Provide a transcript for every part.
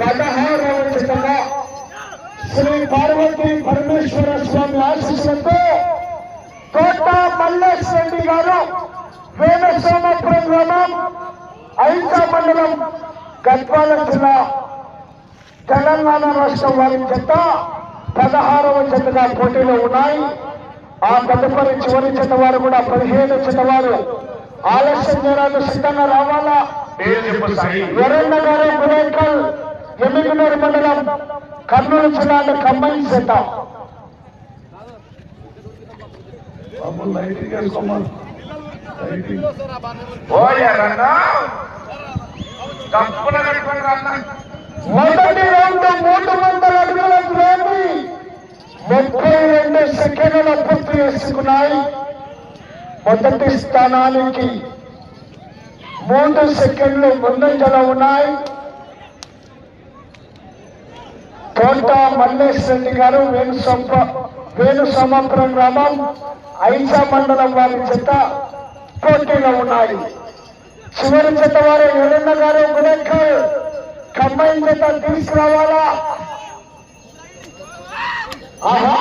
పదహారవ శ్రీ పార్వతీ పరమేశ్వర స్వామి ఆశీస్సులతో కోట మల్లేష్ రెడ్డి గారు వేణుసోమపురం గ్రామం ఐకా మండలం గద్వాల జిల్లా తెలంగాణ రాష్ట్రం వారి చెత్త పదహారవ చెత్తగా పోటీలో ఉన్నాయి. ఆ తదుపరి చివరి జత వారు కూడా పదిహేడు జత వారు ఆలస్యం చేయడానికి సిద్ధంగా రావాలా? వరుణ్ గారు గురేకల్ ఎమ్మిగనూరు మండలం కర్నూలు జిల్లాలో కంబైన్ రన్న మొదటి రౌండ్ మూడు వందల అడుగుల గ్రామి ముప్పై రెండు సెకండ్ల పూర్తి చేసుకున్నాయి. మొదటి స్థానానికి మూడు సెకండ్లు ముందంజలో ఉన్నాయి. తోట మల్లేష్ రెడ్డి గారు వేణు సంప వేణు సోమాపురం గ్రామం ఐసా మండలం వారి చెత్త పోటీలో ఉన్నాయి. చివరి చెత్త వారు ఎల్లన్న గారు గుడెక్కల్ ఖమ్మం చెత్త తీసుకురావాలా? ఆహా!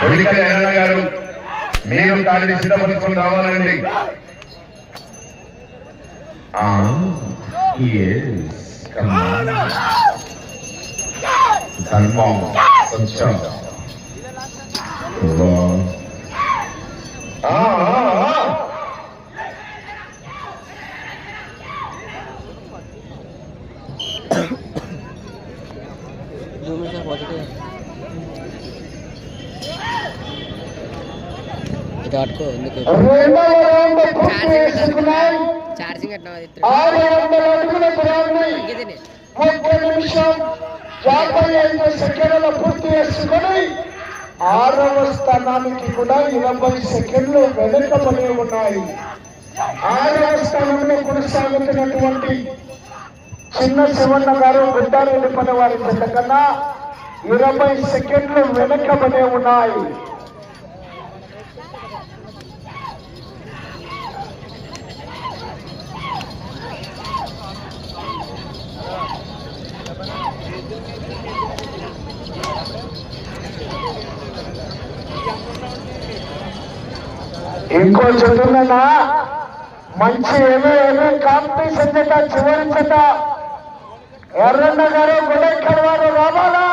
పొలికల్ ఎర్రన్న గారు మీరు దాన్ని సిద్ధపరుచుకొని రావాలండి. ధర్మం సత్యం వా. ఆ, ఆ, ఆ. జూమ్ సార్ పాజిటివ్ ఇది ఆడుకో ఎందుకు? ఛార్జింగ్ సెకండ్ల పూర్తి చేసుకుని ఆరవ స్థానానికి కూడా ఇరవై సెకండ్లు వెనుకబడి ఉన్నాయి ఆరవ స్థానంలో కొనసాగుతున్నటువంటి చిన్న శివన్న గారు గుడ్డారెడ్డి పని వారి జత కన్నా ఇరవై సెకండ్లు వెనకబడే ఉన్నాయి. ఇంకో చెప్తున్నా మంచి ఏమో ఏమో కాంపిటీషన్ చేత చివరి చేత. ఎర్రన్న గారు గుడెక్కల వారు రావాలా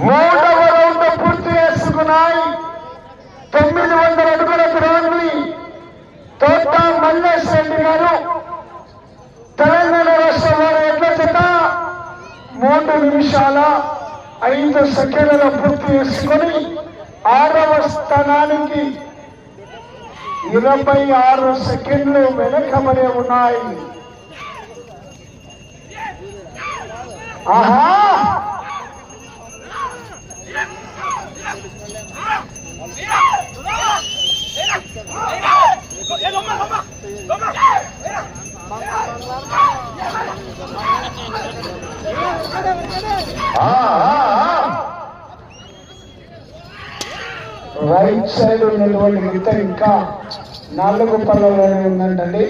మూడవ రౌండ్ పూర్తి చేసుకున్నాయి తొమ్మిది వందల అడుగుల గ్రౌండ్ని తోట మల్లేష్ రెడ్డి గారు తెలంగాణ రాష్ట్రం వారి ఎట్ల చేత మూడు నిమిషాల ఐదు సెకండ్ల పూర్తి చేసుకొని ఆరవ స్థానానికి ఇరవై ఆరు సెకండ్లు వెనకబడి ఉన్నాయి ఆహా ఆ, ఆ, ఆ. రైట్ సైడ్ ఉన్నటువంటి గీత ఇంకా నాలుగు పళ్ళలోనే ఉందంటండి.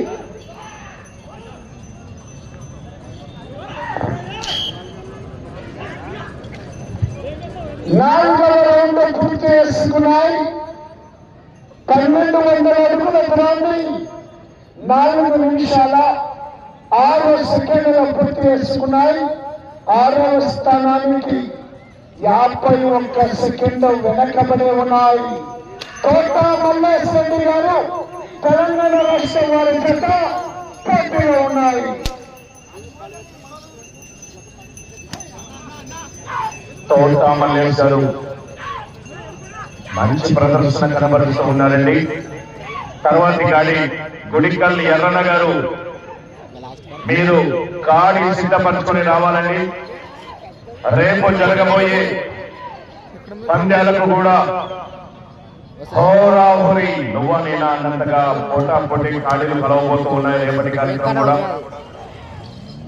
నాలుగవ రౌండ్ పూర్తి చేసుకున్నాయి. పన్నెండు వందల అడుగుల దూరాన్ని నాలుగు నిమిషాల ఆరు సెకండ్ల పూర్తి చేసుకున్నాయి. ఆరవ స్థానానికి యాభై ఒక్క సెకండ్ వెనకబడి ఉన్నాయి. కోట మల్లేష్ రెడ్డి గారు తెలంగాణ రాష్ట్రం వారి చేత పోటీలో ఉన్నాయి. తోట మల్లేష్ గారు మంచి ప్రదర్శన కనబరుస్తూ ఉన్నారండి. తర్వాతి గాడి గుడికల్ ఎర్రన్న గారు మీరు కాడికి సిద్ధపరచుకొని రావాలండి రేపు జరగబోయే పంద్యాలకు కూడా హోరాహోరి నువ్వు నేను అన్నంతగా పోటా పోటీ ఖాళీలు కలవబోతూ ఉన్నాయి రేపటి కార్యక్రమం కూడా.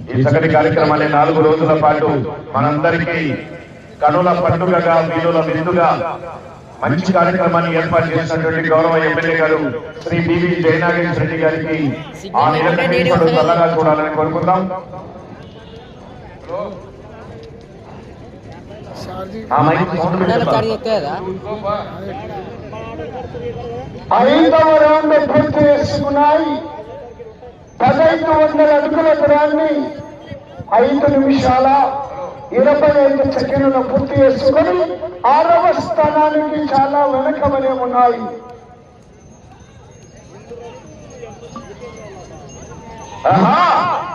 ఈ సగటి కార్యక్రమాన్ని నాలుగు రోజుల పాటు మనందరికీ కనుల పండుగగా వీలుల విందుగా మంచి కార్యక్రమాన్ని ఏర్పాటు చేసినటువంటి గౌరవ ఎమ్మెల్యే గారు శ్రీ బివి జయనాగేశ్వర రెడ్డి గారికి ఆ నిరంతరం చల్లగా చూడాలని కోరుకుందాం. ఐదవ రౌండ్ పూర్తి చేసుకున్నాయి. పదహైదు వందల అడుగుల దూరాన్ని ఐదు నిమిషాల ఇరవై ఐదు సెకండ్లు పూర్తి చేసుకొని ఆరవ స్థానానికి చాలా వెనకబడి ఉన్నాయి ఆహా!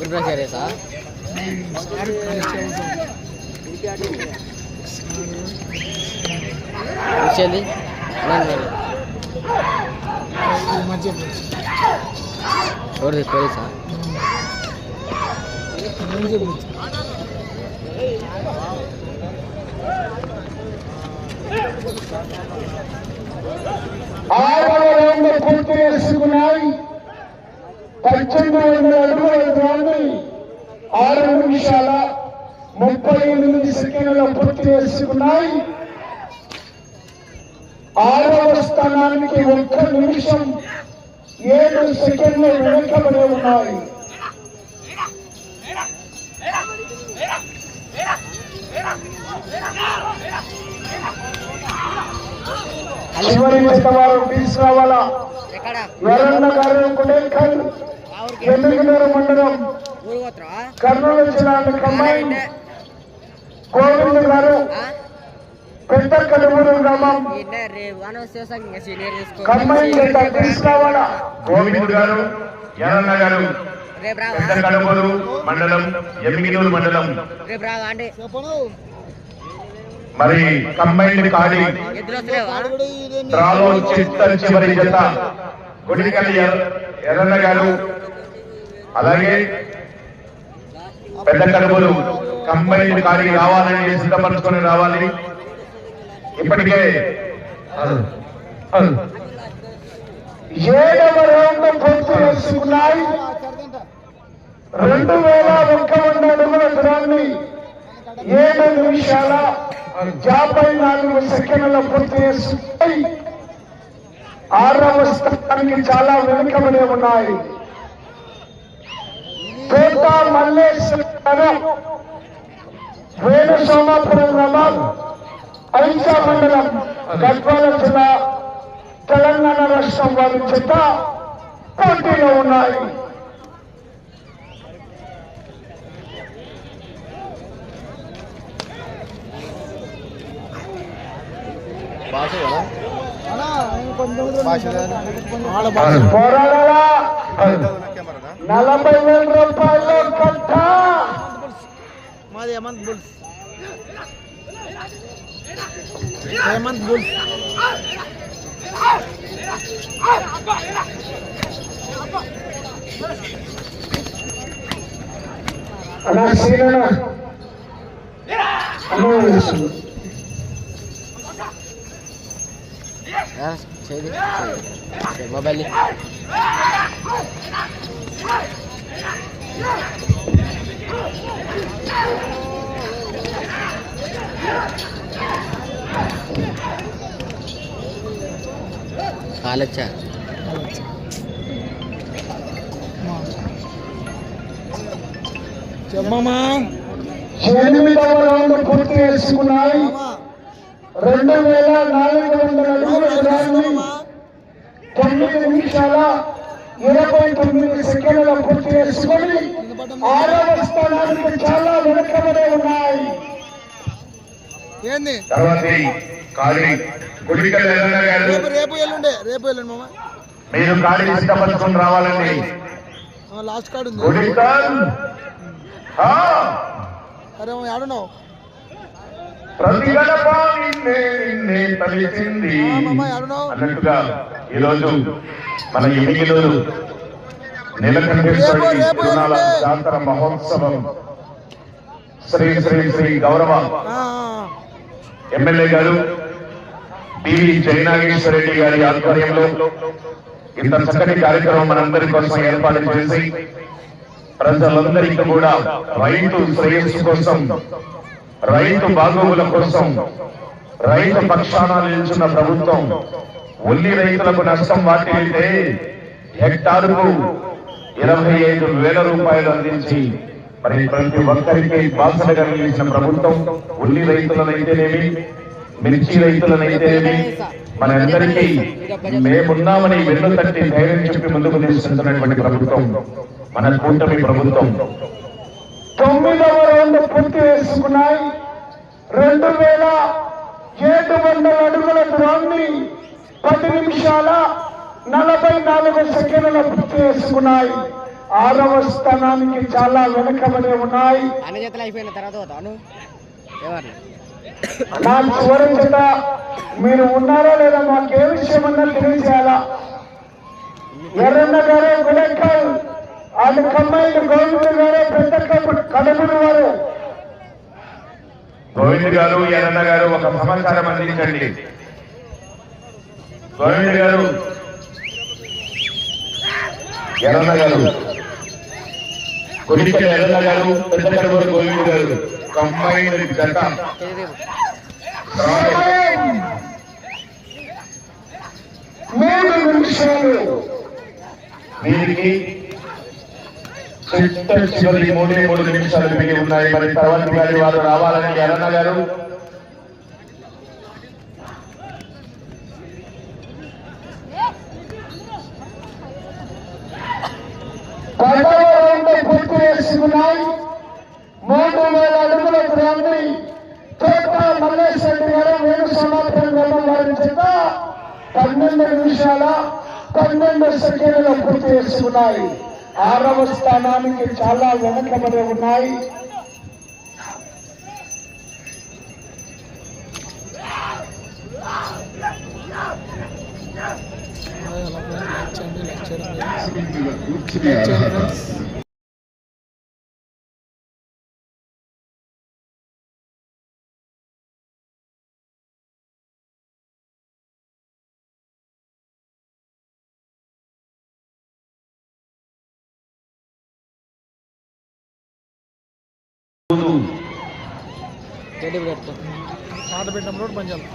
గుడ్ బ్రష్ చేరేసా వచ్చేది ఎవరిది? పోలీసా? ఆరవ పూర్తి చేసుకున్నాయి పద్దెనిమిది వందల అడుగుల దూరాన్ని ఆరు నిమిషాల ముప్పై ఎనిమిది సెకండ్ల పూర్తి చేసుకున్నాయి. ఆరవ స్థానానికి ఒక్క నిమిషం ఏడు సెకండ్లు వెనకబడి ఉన్నాయి. చివరి వారు తీసుకురావాలా? ఎక్కడ? వరన్న గారు కొడేకల్ మండలం కర్నూలు జిల్లా కంబైన్ గోవింద్ గారు పెద్ద కలుగురు గ్రామం. కంబైన్ తీసుకురావాలా? గోవింద్ గారు ఎర్రన్న గారు పెద్ద మండలం ఎమ్మిగినూరు మండలం. మరి కంబైన్డ్ కాడి డ్రాలో చిత్త చివరి జత. గుడికల్లి ఎర్ర- ఎర్రన్న గారు అలాగే పెద్ద కడుపులు కంబైన్డ్ కాడికి రావాలని సిద్ధపరచుకొని రావాలి. ఇప్పటికే ఏడవ రౌండ్ పూర్తి చేసుకున్నాయి. రెండు వేల ఒక్క వంద అడుగుల దూరాన్ని ఏడు నిమిషాల యాభై నాలుగు సెకండ్ల పూర్తి చేసుకున్నాయి. ఆరవ స్థానానికి చాలా వెనుకబడి ఉన్నాయి. తోట మల్లేశ్వర వేణు సోమాపురం గ్రామం ఐసా మండలం గద్వాల జిల్లా తెలంగాణ రాష్ట్రం వారి చేత పోటీలో ఉన్నాయి. పోరాడాలా? నలభై వేల రూపాయలు కట్ట మాది హేమంత్ బుల్స్. హేమంత్ బుల్స్. అన్నా సీనన్న అన్నా చేది మొబైల్ కాలొచ్చా చెప్పమ్మా ఎనిమిదవ రౌండ్ పూర్తి చేసుకున్నాయి. రెండు వేల నాలుగు వందల అడుగుల దూరాన్ని తొమ్మిది నిమిషాల ఇరవై తొమ్మిది సెకండ్ల పూర్తి చేసుకొని ఆరవ స్థానానికి చాలా వెనుకబడి ఉన్నాయి. రేపు ఎల్లుండే రేపు ఎల్లుండి మీరు కాళీ సిద్ధపరచుకొని రావాలండి. ఆ, లాస్ట్ కార్డు ఉంది. అరే ప్రతి గడప నిన్నే నిన్నే తలిచింది అన్నట్టుగా ఈరోజు మన ఎన్నికలు నీలకంఠేశ్వరి రేపు, జాతర మహోత్సవం శ్రీ శ్రీ శ్రీ గౌరవ ఎమ్మెల్యే గారు పివి జయనాగేశ్వర రెడ్డి గారి ఆధ్వర్యంలో ఇంత చక్కటి కార్యక్రమం మనందరి కోసం ఏర్పాటు చేసి ప్రజలందరికీ కూడా రైతు శ్రేయస్సు కోసం రైతు బాగోగుల కోసం రైతు పక్షాన నిల్చున్న ప్రభుత్వం ఉల్లి రైతులకు నష్టం వాటిల్లితే హెక్టారుకు ఇరవై ఐదు వేల రూపాయలు అందించి మరి ప్రతి ఒక్కరికి బాసటగా నిలిచిన ప్రభుత్వం ఉల్లి రైతులనైతేనేమి మిర్చి రైతులనైతేనేమి మనందరికీ మేమున్నామని వెన్ను తట్టి ధైర్యం చెప్పి ముందుకు తీసుకుంటున్నటువంటి ప్రభుత్వం మన కూటమి ప్రభుత్వం. తొమ్మిదవ రౌండ్ పూర్తి చేసుకున్నాయి. రెండు వేల ఏడు వందల అడుగుల దూరాన్ని పది నిమిషాల నలభై నాలుగు సెకండ్ల పూర్తి చేసుకున్నాయి. ఆరవ స్థానానికి చాలా వెనుకబడి ఉన్నాయి. నా చివరి చేత మీరు ఉన్నారా లేదా మాకు ఏ విషయం అన్నా తెలియజేయాలా? ఎర్రన్న గారు గుడెక్కల్. వాళ్ళు కమ్మాయిలు గోవింద గారు పెద్ద కడుపుడు వారు. గోవింద్ గారు గారు ఒక సమాచారం అందించండి. గోవింద్ గారు. ఎర్రన్న గారు. కొడిక గారు పెద్ద గోవింద్ గారు. జత. మూడు నిమిషాలు. వీరికి చిట్ట చివరి మూడే మూడు నిమిషాలు మిగిలి ఉన్నాయి మరి తర్వాత గారి వారు రావాలని ఎర్రన్న గారు పూర్తి చేసుకున్నాయి మూడు వేల అడుగుల దూరాన్ని తోట మల్లేశ్వరి గారు వేణు సమాధానం గమనం వారి చేత పన్నెండు నిమిషాల పన్నెండు సెకండ్ల పూర్తి చేసుకున్నాయి. ఆరవ స్థానానికి చాలా వెనకబడి ఉన్నాయి. లైక్ చేయండి ఫ్రెండ్స్ రెడీ పెడతా పాట పెట్టిన రోడ్ పంచాలి?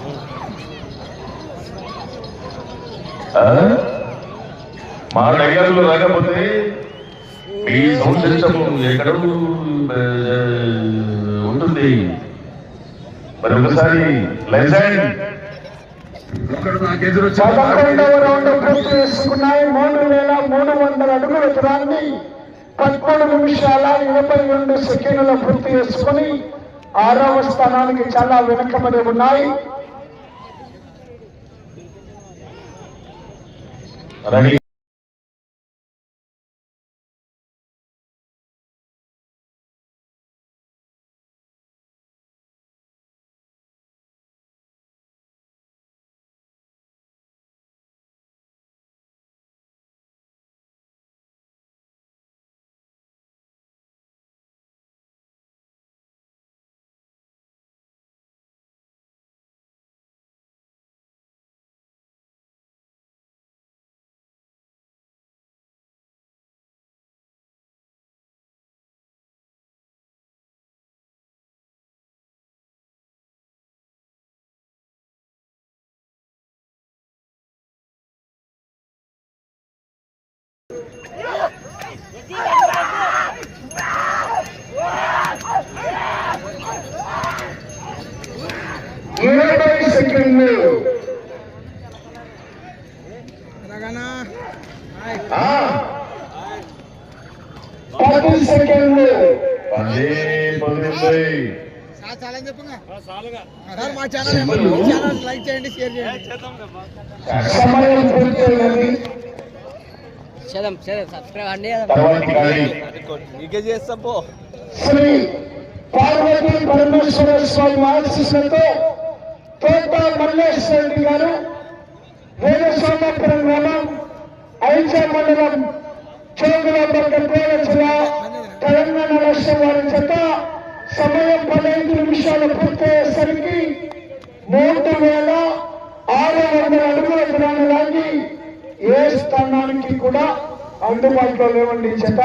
మా డైలాగులు రాకపోతే ఈ సౌండ్ సిస్టమ్ ఎక్కడ ఉంటుంది. మరి ఒకసారి లైసెన్స్ పదకొండవ రౌండ్ పూర్తి చేసుకున్నాయి. మూడు వేల మూడు వందల అడుగుల దూరాన్ని పదమూడు నిమిషాల ఇరవై రెండు సెకండ్ల పూర్తి చేసుకుని ఆరవ స్థానానికి చాలా వెనుకబడి ఉన్నాయి. ఇరవై సెకండ్లు. రగనా ఆ, పది సెకండ్లు. పది పది మా ఛానల్ ఛానల్ లైక్ చేయండి షేర్ చేయండి. సమయం పూర్తయినది చేద్దాం చేద్దాం సబ్స్క్రైబ్ అన్నీ తర్వాతి గారి శ్రీ పార్వతీ పరమేశ్వర స్వామి ఆశీస్సులతో కోట మల్లేశ్వర రెడ్డి గారు వేణుస్వామపురం గ్రామం ఐచా మండలం చోగులాంబర్గడ్వాల జిల్లా తెలంగాణ రాష్ట్రం వారి చేత సమయం పదహైదు నిమిషాలు పూర్తయ్యేసరికి మూడు వేల ఆరు వందల అడుగుల దూరాన్ని లాగి ఏ స్థానానికి కూడా అందుబాటులో లేవండి చేత.